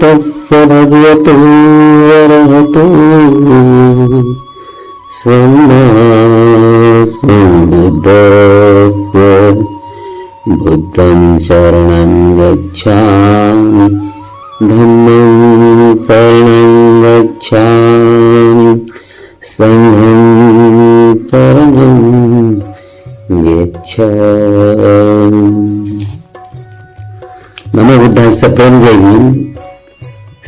तस्य भगवतो वरहतो सम्मा सम्बुद्धस्य बुद्धं शरणं गच्छामि धम्मं शरणं गच्छामि सङ्घं शरणं गच्छामि नमो बुद्धांचं प्रेम जय भीम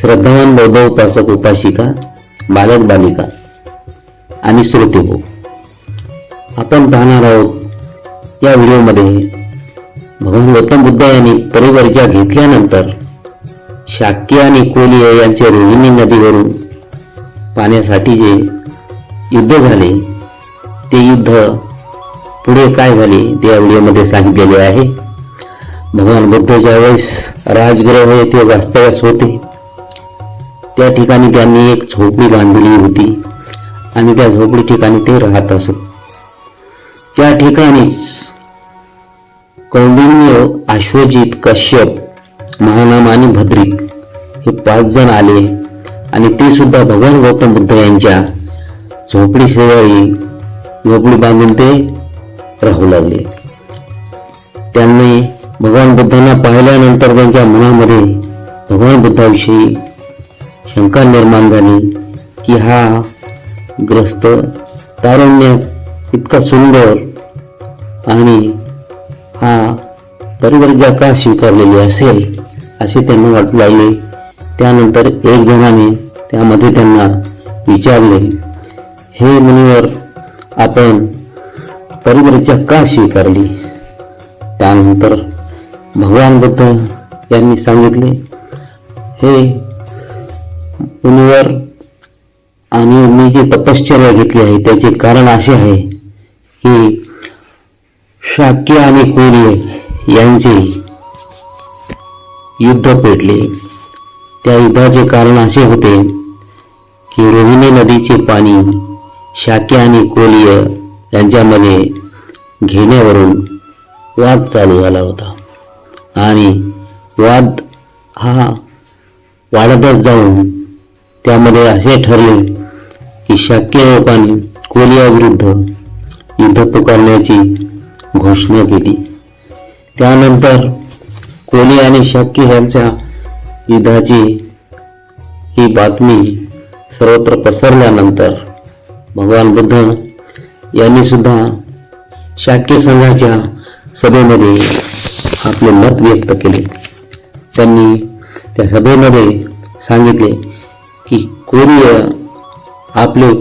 श्रद्धावान बौद्ध उपासक उपासिका बालक बालिका आणि श्रोतेभो हो. आपण पाहणार आहोत या व्हिडिओमध्ये भगवान गौतम बुद्ध यांनी परिवर्जा घेतल्यानंतर शाक्य आणि कोलिय यांचे रोहिणी नदीवरून पाण्यासाठी जे युद्ध झाले ते युद्ध पुढे काय झाले ते या व्हिडिओमध्ये सांगितलेले आहे. भगवान बुद्ध ज्यावेळेस राजगृह येथे वास्तव्यास होते. त्या ठिकाणी त्यांनी एक झोपडी बांधली होती आणि त्या झोपडी ठिकाणी ते राहत असत. त्या ठिकाणीच कौंडिन्य अश्वजित कश्यप महानाम आणि भद्रिक हे पाच जण आले आणि ते सुद्धा भगवान गौतम बुद्ध यांच्या झोपडी शेजारी झोपडी बांधून ते राहू लागले. त्यांनी भगवान बुद्धांना पाहिल्यानंतर त्यांच्या मनामध्ये भगवान बुद्धाविषयी शंका निर्माण झाली की हा ग्रस्त तारुण्य इतका सुंदर आणि हा परिवर्जा का स्वीकारलेली असेल असे त्यांना वाटू लागले. त्यानंतर एक जणाने त्यामध्ये त्यांना विचारले हे मुनिवर आपण परिवर्जा का स्वीकारली? त्यानंतर भगवान बुद्ध यांनी सांगितले. हे मुनिवर आणि मी जी तपश्चर्या घेतली आहे त्याचे कारण असे आहे की शाक्य आणि कोरिय यांचे युद्ध पेटले. त्या युद्धाचे कारण असे होते की रोहिणी नदीचे पाणी शाक्य आणि कोलिय यांच्यामध्ये घेण्यावरून वाद चालू झाला होता. आणि वाद हा वाढतच जाऊन त्यामध्ये असे ठरले की शाक्य लोकांनी कोलियाविरुद्ध युद्ध पुकारण्याची घोषणा केली. त्यानंतर कोली आणि शाक्य यांच्या युद्धाची ही बातमी सर्वत्र पसरल्यानंतर भगवान बुद्ध यांनी सुद्धा शाक्य संघाच्या सभेमध्ये आपले मत व्यक्त केले. त्यांनी त्या सभेमध्ये सांगितले की कोरिय आपले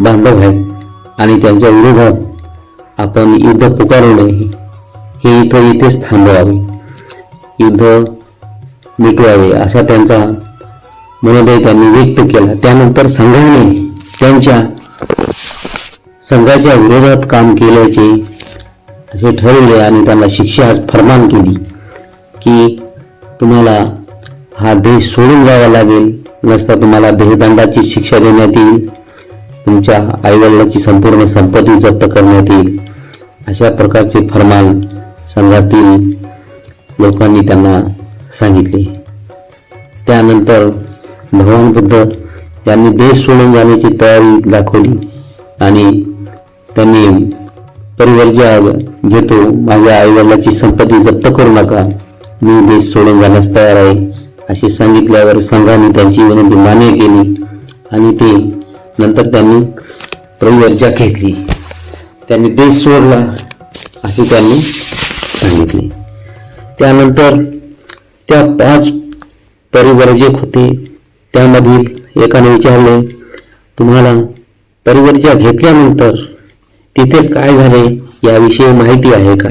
बांधव आहेत आणि त्यांच्या विरोधात आपण युद्ध पुकारू नये हे इथं इथेच थांबवावे. युद्ध मिटवावे असा त्यांचा मनोदय त्यांनी व्यक्त केला. त्यानंतर संघाने त्यांच्या संघाच्या विरोधात काम केल्याचे असे ठरवले आणि त्यांना शिक्षा फरमान केली की तुम्हाला हा देश सोडून जावा लागेल. नसता तुम्हाला देहदंडाची शिक्षा देण्यात येईल. तुमच्या आईवडिलाची संपूर्ण संपत्ती जप्त करण्यात येईल. अशा प्रकारचे फरमान संघातील लोकांनी त्यांना सांगितले. त्यानंतर भगवान बुद्ध यांनी देश सोडून जाण्याची तयारी दाखवली आणि त्यांनी परिवर्जा घेतो. माझ्या आईवडिलाची संपत्ती जप्त करू नका. मी देश सोडून जाण्यास तयार आहे असे सांगितल्यावर संघाने त्यांची विनंती मान्य केली आणि ते नंतर त्यांनी प्रवर्जा घेतली. त्यांनी देश सोडला असे त्यांनी सांगितले. त्यानंतर त्या पाच परिवर्जक होते. त्यामधील एकाने विचारले तुम्हाला परिवर्जा घेतल्यानंतर तिथे काय झाले? याविषयी माहिती आहे का?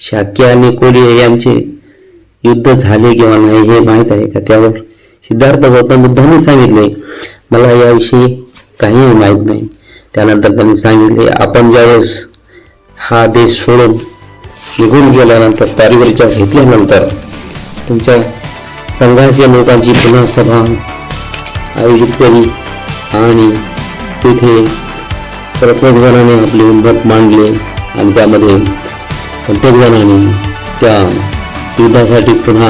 शाक्य आणि कोरिया यांचे युद्ध झाले किंवा नाही हे माहीत आहे का? त्यावर सिद्धार्थ गौतम बुद्धांनी सांगितले. मला याविषयी काहीही माहीत नाही. त्यानंतर त्यांनी सांगितले आपण ज्यावेळेस हा देश सोडून निघून गेल्यानंतर तारीवरीच्या घेतल्यानंतर तुमच्या संघाच्या लोकांची पुन्हा सभा आयोजित केली आणि तिथे प्रत्येक जणाने आपले मत मांडले. आणि त्यामध्ये प्रत्येकजणांनी त्या युद्धासाठी पुन्हा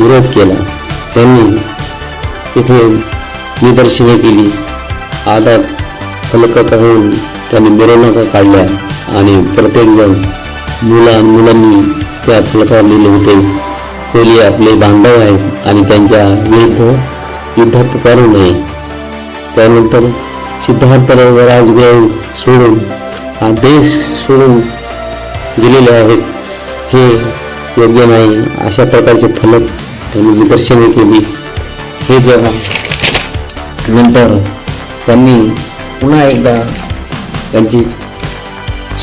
विरोध केला. त्यांनी तिथे निदर्शने केली. आदात फलक होऊन त्यांनी मिरवणुका काढल्या आणि प्रत्येकजण मुला मुलांनी त्या फलकावर लिहिले होते. कोली आपले बांधव आहेत आणि त्यांच्या विरुद्ध युद्धात करू नये. त्यानंतर सिद्धार्थ राजगुरू सोडून देश सोडून गेलेले आहेत हे योग्य नाही. अशा प्रकारचे फलक त्यांनी निदर्शने केली. हे जेव्हा नंतर त्यांनी पुन्हा एकदा त्यांची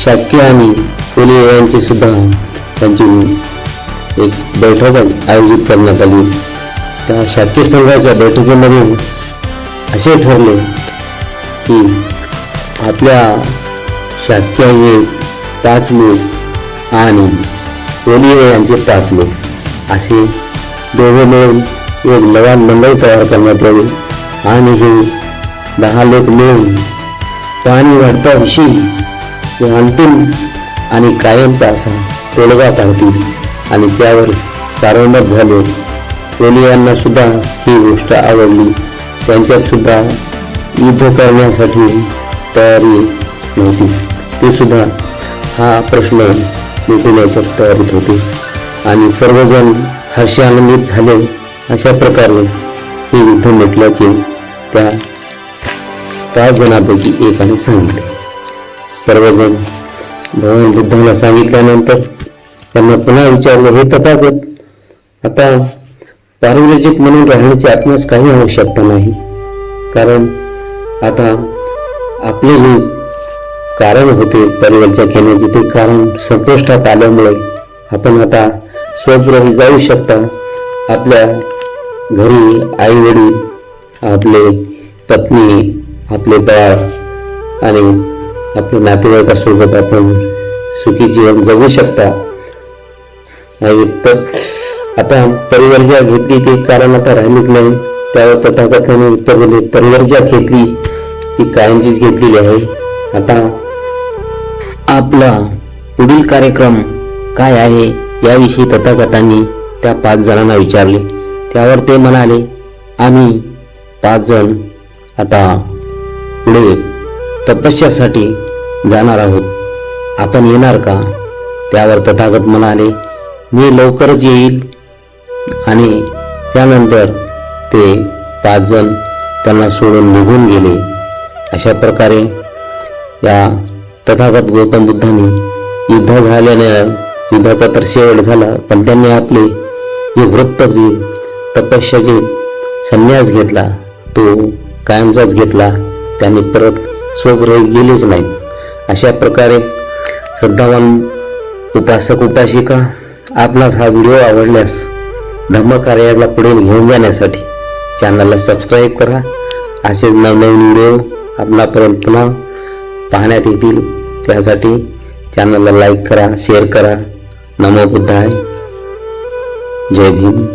शाक्य आणि पोलिओ यांची सुद्धा त्यांची एक बैठक आयोजित करण्यात आली. त्या शाक्य संघाच्या बैठकीमध्ये असे ठरले की आपल्या शास्त्रीय हे पाच लोक आणि कोलिये यांचे पाच लोक असे दोघे मिळून एक लवान मंडळ तयार करण्यात यावे. आणि हे दहा लोक मिळून पाणी वाटपाविषयी अंतिम आणि कायमचा असा तोडगा काढतील. आणि त्यावर सार्वमत झाले. ओलियांना सुद्धा ही गोष्ट आवडली. त्यांच्यात सुद्धा युद्ध करण्यासाठी तयारी नव्हती. ते सुद्धा हा प्रश्न मिटवण्याच्या तयारीत होते. आणि सर्वजण हर्षानंदित झाले अशा प्रकारे हे युद्ध म्हटल्याचे त्या पाच जणांपैकी एकाने सांगितले सर्वजण भगवान बुद्धांना सांगितल्यानंतर त्यांना पुन्हा विचारलं हे तथागत आता पारिव्रजित म्हणून राहण्याची आत्मास काही आवश्यकता नाही. कारण आता आपले जे कारण होते परिवर्जक घेण्याचे ते कारण संपुष्टात आल्यामुळे आपण आता स्वगृही जाऊ शकता. आपल्या घरी आई वडील आपले पत्नी आपले बाळ आणि आपल्या नातेवाईकासोबत आपण सुखी जीवन जगू शकता. आणि प- आता परिवर्जा घेतली ते कारण आता राहिलीच नाही. त्यावर तथागताने उत्तर दिले परिवर्जा घेतली ती कायमचीच घेतलेली आहे. आता आपला पुढील कार्यक्रम काय आहे याविषयी तथागतांनी त्या पाच जणांना विचारले. त्यावर ते म्हणाले आम्ही पाच जण आता पुढे तपस्यासाठी जाणार आहोत. आपण येणार का? त्यावर तथागत म्हणाले मी लवकरच येईल. आणि त्यानंतर ते पाच जण त्यांना सोडून निघून गेले. अशा प्रकारे या तथागत गौतम बुद्धांनी युद्ध झाल्याने युद्धाचा तर शेवट झाला पण त्यांनी आपले जे वृत्त जे तपस्याचे संन्यास घेतला तो कायमचाच घेतला त्यांनी परत स्वगृही गेलेच नाहीत. अशा प्रकारे श्रद्धावान उपासक उपासिका आपणास हा व्हिडिओ आवडल्यास धम्मकार्याला पुढे घेऊन जाण्यासाठी चॅनलला सबस्क्राईब करा. असेच नवनवीन व्हिडिओ आपणापर्यंत पुन्हा पाहण्यात येतील. त्यासाठी चॅनलला लाईक करा शेअर करा. नमो बुद्धाय. जय भीम.